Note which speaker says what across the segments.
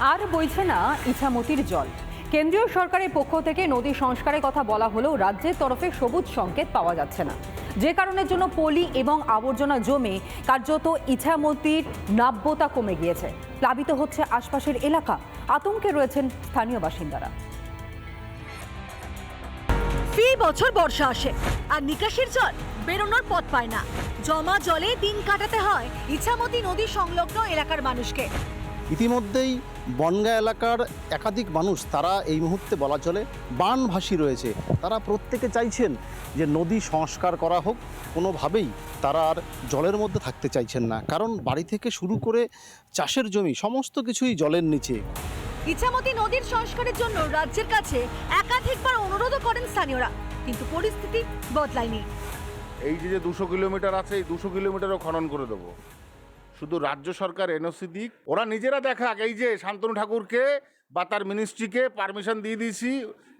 Speaker 1: আর বইছে না ইছামতির জল। কেন্দ্রীয় সরকারের পক্ষ থেকে নদী সংস্কারের কথা বলা হলেও রাজ্যের তরফে সবুজ সংকেত পাওয়া যাচ্ছে না। যে কারণের জন্য পলি এবং আবর্জনা জমে কার্যত ইছামতির নাব্যতা কমে গিয়েছে। প্লাবিত হচ্ছে আশপাশের এলাকা। আতঙ্কে রয়েছেন স্থানীয় বাসিন্দারা।
Speaker 2: ফি বছর বর্ষা আসে, আর নিকাশির জল বেরোনোর পথ পায় না। জমা জলে দিন কাটাতে হয় ইছামতি নদী সংলগ্ন এলাকার মানুষকে।
Speaker 3: ইতিমধ্যেই বনগা এলাকার একাধিক মানুষ তারা এই মুহূর্তে বলা চলে বানভাসী রয়েছে। তারা প্রত্যেকে চাইছেন যে নদী সংস্কার করা হোক কোনোভাবেই তারা আর জলের মধ্যে থাকতে চাইছেন না। কারণ বাড়ি থেকে শুরু করে চাষের জমি সমস্ত কিছুই জলের নিচে।
Speaker 2: ইছামতি নদীর সংস্কারের জন্য রাজ্যের কাছে একাধিকবার অনুরোধও করেন স্থানীয়রা কিন্তু পরিস্থিতি বদলায়নি।
Speaker 4: এই যে যে দুশো কিলোমিটার আছে এই দুশো কিলোমিটারও খনন করে দেবো। শুধু রাজ্য সরকার, এনওসি দিক। ওরা নিজেরা দেখাক, এই যে শান্তনু ঠাকুরকে বা তার মিনিস্ট্রিকে পারমিশন দিয়ে দিয়েছি,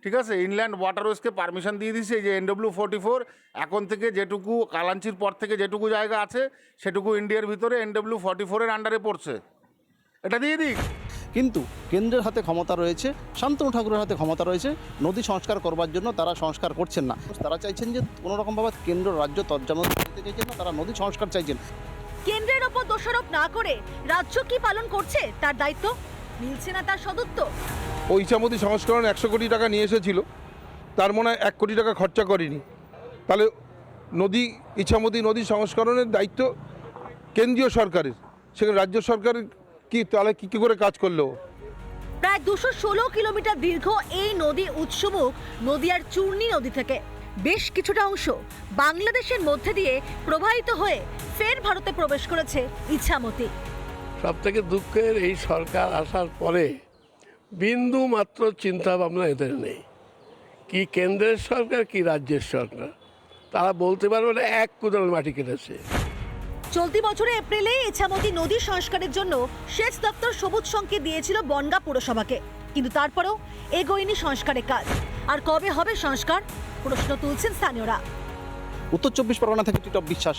Speaker 4: ঠিক আছে? ইনল্যান্ড ওয়াটারওয়েজকে পারমিশন দিয়ে দিয়েছি, এই যে এনডব্লিউ ফোর্টি ফোর এখন থেকে যেটুকু, কালাঞ্চির পর থেকে যেটুকু জায়গা আছে, সেটুকু ইন্ডিয়ার ভিতরে এনডব্লিউ ফর্টি ফোরের আন্ডারে পড়ছে। এটা দিয়ে দিক।
Speaker 3: কিন্তু কেন্দ্রের হাতে ক্ষমতা রয়েছে, শান্তনু ঠাকুরের হাতে ক্ষমতা রয়েছে, নদী সংস্কার করবার জন্য তারা সংস্কার করছেন না। তারা চাইছেন যে কোনো রকমভাবে কেন্দ্র, রাজ্য তর্জামা চাইছেন না, তারা নদী সংস্কার চাইছেন।
Speaker 2: কেন্দ্রের ওপর দোষারোপ না করে রাজ্য কি পালন করছে? তার দায়িত্ব মিলছে না তার সদুত্ব।
Speaker 5: ওই ইচ্ছামতি সংস্করণ একশো কোটি টাকা নিয়ে এসেছিল। তার মনে হয় এক কোটি টাকা খরচা করেনি। তাহলে নদী ইচ্ছামতি নদী সংস্করণের দায়িত্ব কেন্দ্রীয় সরকারের। সেখানে রাজ্য সরকার কি তাহলে কী কী করে কাজ করল?
Speaker 2: প্রায় দুশো ষোলো কিলোমিটার দীর্ঘ এই নদী উৎসমুখ নদীয়ার চূর্ণী নদী থেকে। বেশ কিছুটা অংশ বাংলাদেশের মধ্যে দিয়ে প্রবাহিত হয়ে ফের ভারতে প্রবেশ করেছে ইছামতি।
Speaker 6: সব থেকে দুঃখের এই সরকার আসার পরে বিন্দু মাত্র চিন্তা ভাবনা এদের নেই। কি কেন্দ্রের সরকার কি রাজ্যের সরকার তারা বলতে পারবে না এক কুদল মাটি কেটেছে।
Speaker 2: চলতি বছরে এপ্রিলে ইছামতি নদী সংস্কারের জন্য সেচ দপ্তর সবুজ সংকেত দিয়েছিল বনগা পুরসভাকে। কিন্তু তারপরেও এগোয়নি সংস্কারের কাজ। আর কবে হবে সংস্কার? প্রশ্ন তুলছেন স্থানীয়রা।
Speaker 3: উত্তর চব্বিশ পরগনা থেকে টিটপ বিশ্বাস।